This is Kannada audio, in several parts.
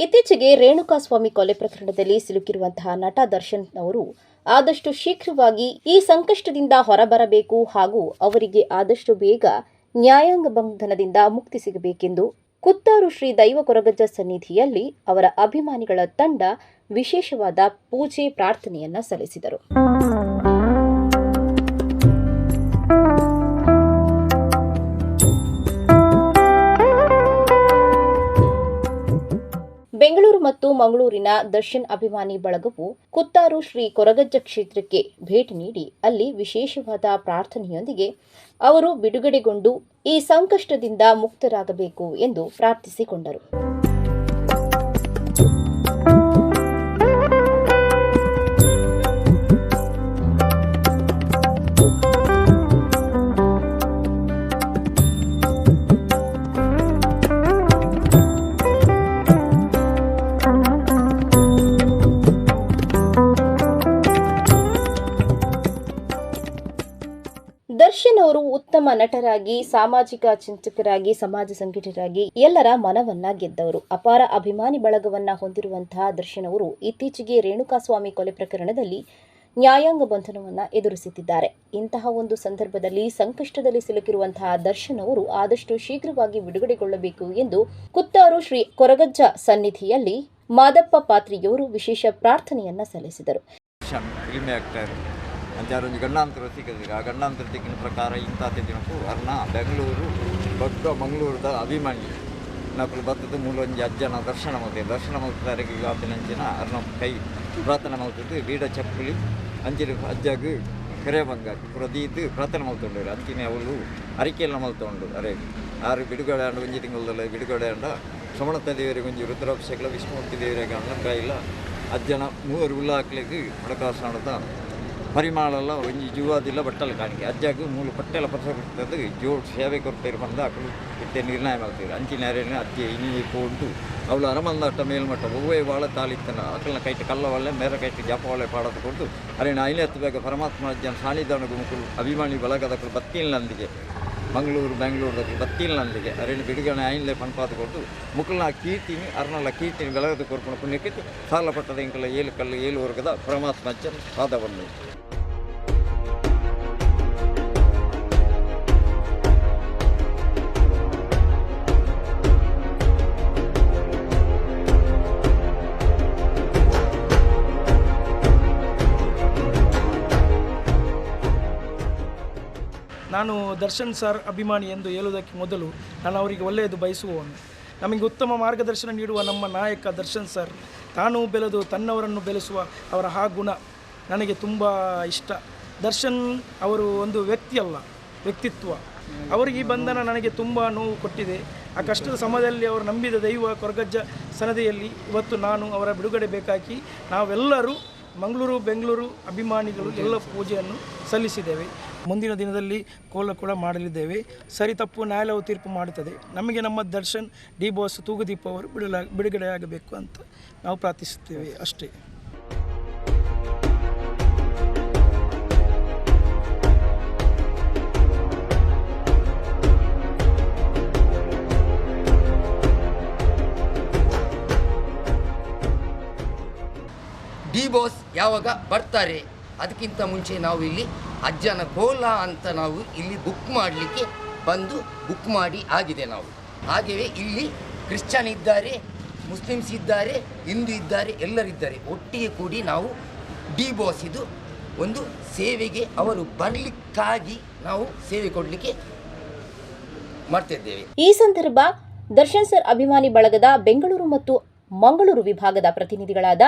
ಇತ್ತೀಚೆಗೆ ರೇಣುಕಾಸ್ವಾಮಿ ಕೊಲೆ ಪ್ರಕರಣದಲ್ಲಿ ಸಿಲುಕಿರುವಂತಹ ನಟ ದರ್ಶನ್ ಅವರು ಆದಷ್ಟು ಶೀಘ್ರವಾಗಿ ಈ ಸಂಕಷ್ಟದಿಂದ ಹೊರಬರಬೇಕು ಹಾಗೂ ಅವರಿಗೆ ಆದಷ್ಟು ಬೇಗ ನ್ಯಾಯಾಂಗ ಬಂಧನದಿಂದ ಮುಕ್ತಿ ಸಿಗಬೇಕೆಂದು ಕುತ್ತಾರು ಶ್ರೀ ದೈವ ಕೊರಗಜ್ಜ ಸನ್ನಿಧಿಯಲ್ಲಿ ಅವರ ಅಭಿಮಾನಿಗಳ ತಂಡ ವಿಶೇಷವಾದ ಪೂಜೆ ಪ್ರಾರ್ಥನೆಯನ್ನ ಸಲ್ಲಿಸಿದರು. ಮಂಗಳೂರಿನ ದರ್ಶನ್ ಅಭಿಮಾನಿ ಬಳಗವು ಕುತ್ತಾರು ಶ್ರೀ ಕೊರಗಜ್ಜ ಕ್ಷೇತ್ರಕ್ಕೆ ಭೇಟಿ ನೀಡಿ ಅಲ್ಲಿ ವಿಶೇಷವಾದ ಪ್ರಾರ್ಥನೆಯೊಂದಿಗೆ ಅವರು ಬಿಡುಗಡೆಗೊಂಡು ಈ ಸಂಕಷ್ಟದಿಂದ ಮುಕ್ತರಾಗಬೇಕು ಎಂದು ಪ್ರಾರ್ಥಿಸಿಕೊಂಡರು. ಅವರು ಉತ್ತಮ ನಟರಾಗಿ, ಸಾಮಾಜಿಕ ಚಿಂತಕರಾಗಿ, ಸಮಾಜ ಸಂಘಟಕರಾಗಿ ಎಲ್ಲರ ಮನವನ್ನ ಗೆದ್ದವರು. ಅಪಾರ ಅಭಿಮಾನಿ ಬಳಗವನ್ನ ಹೊಂದಿರುವಂತಹ ದರ್ಶನ್ ಅವರು ಇತ್ತೀಚೆಗೆ ರೇಣುಕಾಸ್ವಾಮಿ ಕೊಲೆ ಪ್ರಕರಣದಲ್ಲಿ ನ್ಯಾಯಾಂಗ ಬಂಧನವನ್ನ ಎದುರಿಸುತ್ತಿದ್ದಾರೆ. ಇಂತಹ ಒಂದು ಸಂದರ್ಭದಲ್ಲಿ ಸಂಕಷ್ಟದಲ್ಲಿ ಸಿಲುಕಿರುವಂತಹ ದರ್ಶನ್ ಅವರು ಆದಷ್ಟು ಶೀಘ್ರವಾಗಿ ಬಿಡುಗಡೆಗೊಳ್ಳಬೇಕು ಎಂದು ಕುತ್ತಾರು ಶ್ರೀ ಕೊರಗಜ್ಜ ಸನ್ನಿಧಿಯಲ್ಲಿ ಮಾದಪ್ಪ ಪಾತ್ರಿಯವರು ವಿಶೇಷ ಪ್ರಾರ್ಥನೆಯನ್ನ ಸಲ್ಲಿಸಿದರು. ಅಂಚಾರೊಂದು ಗಂಡಾಂತರ ಸಿಕ್ಕದಿಲ್ಲ ಆ ಗಂಡಾಂತರ ತಿಕ್ಕಿನ ಪ್ರಕಾರ ಇಂಥ ದಿನಕ್ಕೂ ಅರ್ಣ ಬೆಂಗಳೂರು, ದೊಡ್ಡ ಮಂಗಳೂರದ ಅಭಿಮಾನಿ. ನಕಲು ಬತ್ತದ ಮೂಲ ಒಂಜಿ ಅಜ್ಜನ ದರ್ಶನ ಮಲ್ತೆ ದರ್ಶನ ಮಲ್ತಾರಿಗೆ ಆತನಂಚಿನ ಅರ್ಣ ಕೈ ಪ್ರಾರ್ಥನೆ ಮಾಡ್ತಿದ್ದು ಬೀಡ ಚಪ್ಪಲಿ ಅಂಚಿನ ಅಜ್ಜಗ ಕರೆ ಬಂಗ ಪ್ರದೀದ್ ಪ್ರಾರ್ಥನೆ ಮಲ್ತೊಂಡು ಅಂಚಿನ ಅವಳು ಅರಿಕೆಲ್ಲ ಮಲ್ತೊಂಡು ಅರೆ, ಆರು ಬಿಡುಗಡೆ ಅಂಡ ಒಂಜಿ ತಿಂಗಳಲ್ಲ ಬಿಡುಗಡೆ ಅಂಡ ಶ್ರವಣತ ದೇವರಿಗೆ ಒಂಜಿ ರುದ್ರಾಭಿಷೇಕ ವಿಷ್ಣುಮೂರ್ತಿ ದೇವರಿಗೆ ಕೈಲ ಅಜ್ಜನ ಮೂವರು ಉಲ್ಲ ಹಣಕಾಸು ಹಣಕಾಸು ಪರಿಮಾಳೆಲ್ಲ ಒಂಜಿ ಜೀವಾದಿಲ್ಲ, ಬಟ್ಟಲು ಕಾಣಿಕೆ. ಅಜ್ಜಾಗಿ ಮೂಲು ಪಟ್ಟೆಲ್ಲ ಪರ್ಸ ಕೊಡ್ತದ್ದು ಜೋಡ್ ಸೇವೆ ಕೊಡ್ತೀರಿ ಬಂದ ಅಕಲು ಇತ್ತೆ ನಿರ್ಣಯ ಮಾಡ್ತೀರಿ ಅಂಚಿನ ಅಜ್ಜೆ ಇನಿ ಕೊಟ್ಟು ಅವಳು ಅರಮಂದಾಟ ಮೇಲ್ಮಟ್ಟ ಒವ್ವೇ ಬಾಳ ತಾಳಿತ್ತನ. ಅಕಲನ ಕೈಟ್ ಕಲ್ಲ ಒಳ್ಳೆ ಮೇರೆ ಕೈಟ್ ಜಾಪ ಒಳ್ಳೆ ಪಾಡದು ನಾ ಐನೇ ಬೇಗ ಪರಮಾತ್ಮ ಅಜ್ಜನ ಸಾನಿಧಾನ ಗುಂಪುಲು ಅಭಿಮಾನಿ ಬಳಗದಕ್ಕಳು ಬತ್ತಿಲ್ನಂದಿಗೆ ಮಂಗಳೂರು ಬೆಂಗಳೂರದಾಗ ಬತ್ತಿಲ್ಲ ನನಗೆ ಅರೇನು ಬಿಡುಗಡೆ ಐನ್ಲೆ ಪಣಪಾತ ಕೊಟ್ಟು ಮುಕ್ಕಳನ್ನ ಕೀರ್ತಿನಿ, ಅರ್ನಲ್ಲ ಕೀರ್ತಿನಿ ಬೆಳಗದ ಕೊರ್ಕೊಂಡು ಪುಣ್ಯಕ್ಕೆ ಸಾಲ ಪಟ್ಟದ ಇಂಕಲ ಏಳು ಕಲ್ಲು ಏಳು ವರ್ಗದ ಪರಮಾತ್ಮ ಅಜ್ಜನ ಪಾದವನ್ನು. ನಾನು ದರ್ಶನ್ ಸರ್ ಅಭಿಮಾನಿ ಎಂದು ಹೇಳುವುದಕ್ಕೆ ಮೊದಲು ನಾನು ಅವರಿಗೆ ಒಳ್ಳೆಯದು ಬಯಸುವವನು. ನಮಗೆ ಉತ್ತಮ ಮಾರ್ಗದರ್ಶನ ನೀಡುವ ನಮ್ಮ ನಾಯಕ ದರ್ಶನ್ ಸರ್, ತಾನು ಬೆಳೆದು ತನ್ನವರನ್ನು ಬೆಳೆಸುವ ಅವರ ಆ ಗುಣ ನನಗೆ ತುಂಬ ಇಷ್ಟ. ದರ್ಶನ್ ಅವರು ಒಂದು ವ್ಯಕ್ತಿಯಲ್ಲ, ವ್ಯಕ್ತಿತ್ವ. ಅವರಿಗೆ ಈ ಬಂಧನ ನನಗೆ ತುಂಬ ನೋವು ಕೊಟ್ಟಿದೆ. ಆ ಕಷ್ಟದ ಸಮಯದಲ್ಲಿ ಅವರು ನಂಬಿದ ದೈವ ಕೊರಗಜ್ಜ ಸನದಿಯಲ್ಲಿ ಇವತ್ತು ನಾನು ಅವರ ಬಿಡುಗಡೆ ಬೇಕಾಗಿ ನಾವೆಲ್ಲರೂ ಮಂಗಳೂರು, ಬೆಂಗಳೂರು ಅಭಿಮಾನಿಗಳು ಎಲ್ಲ ಪೂಜೆಯನ್ನು ಸಲ್ಲಿಸಿದ್ದೇವೆ. ಮುಂದಿನ ದಿನದಲ್ಲಿ ಕೋಲ ಕೂಡ ಮಾಡಲಿದ್ದೇವೆ. ಸರಿ ತಪ್ಪು ನ್ಯಾಯಾಲಯವು ತೀರ್ಪು ಮಾಡುತ್ತದೆ. ನಮಗೆ ನಮ್ಮ ದರ್ಶನ್, ಡಿ ಬಾಸ್ ತೂಗುದೀಪ ಅವರು ಬಿಡಲ, ಬಿಡುಗಡೆಯಾಗಬೇಕು ಅಂತ ನಾವು ಪ್ರಾರ್ಥಿಸುತ್ತೇವೆ ಅಷ್ಟೇ. ಡಿ ಬಾಸ್ ಯಾವಾಗ ಬರ್ತಾರೆ? ಅದಕ್ಕಿಂತ ಮುಂಚೆ ನಾವು ಇಲ್ಲಿ ಅಜ್ಜನ ಕೋಲ ಅಂತ ನಾವು ಇಲ್ಲಿ ಬುಕ್ ಮಾಡಲಿಕ್ಕೆ ಬಂದು ಬುಕ್ ಮಾಡಿ ಆಗಿದೆ ನಾವು. ಹಾಗೆಯೇ ಇಲ್ಲಿ ಕ್ರಿಶ್ಚಿಯನ್ ಇದ್ದಾರೆ, ಮುಸ್ಲಿಮ್ಸ್ ಇದ್ದಾರೆ, ಹಿಂದೂ ಇದ್ದಾರೆ, ಎಲ್ಲರಿದ್ದಾರೆ. ಒಟ್ಟಿಗೆ ಕೂಡಿ ನಾವು ಡಿ ಬಾಸ್ ಇದು ಒಂದು ಸೇವೆಗೆ ಅವರು ಬರಲಿಕ್ಕಾಗಿ ನಾವು ಸೇವೆ ಕೊಡಲಿಕ್ಕೆ ಮಾಡ್ತಿದ್ದೇವೆ. ಈ ಸಂದರ್ಭ ದರ್ಶನ್ ಸರ್ ಅಭಿಮಾನಿ ಬಳಗದ ಬೆಂಗಳೂರು ಮತ್ತು ಮಂಗಳೂರು ವಿಭಾಗದ ಪ್ರತಿನಿಧಿಗಳಾದ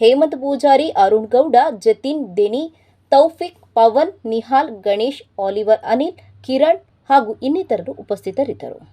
ಹೇಮಂತ್ ಪೂಜಾರಿ, ಅರುಣ್ ಗೌಡ, ಜತಿನ್ ದೆನಿ, ತೌಫಿಕ್ ಪವನ್, ನಿಹಾಲ್, ಗಣೇಶ್, ಆಲಿವರ್ ಅನಿಲ್, ಕಿರಣ್ ಹಾಗೂ ಇನ್ನಿತರರು ಉಪಸ್ಥಿತರಿದ್ದರು.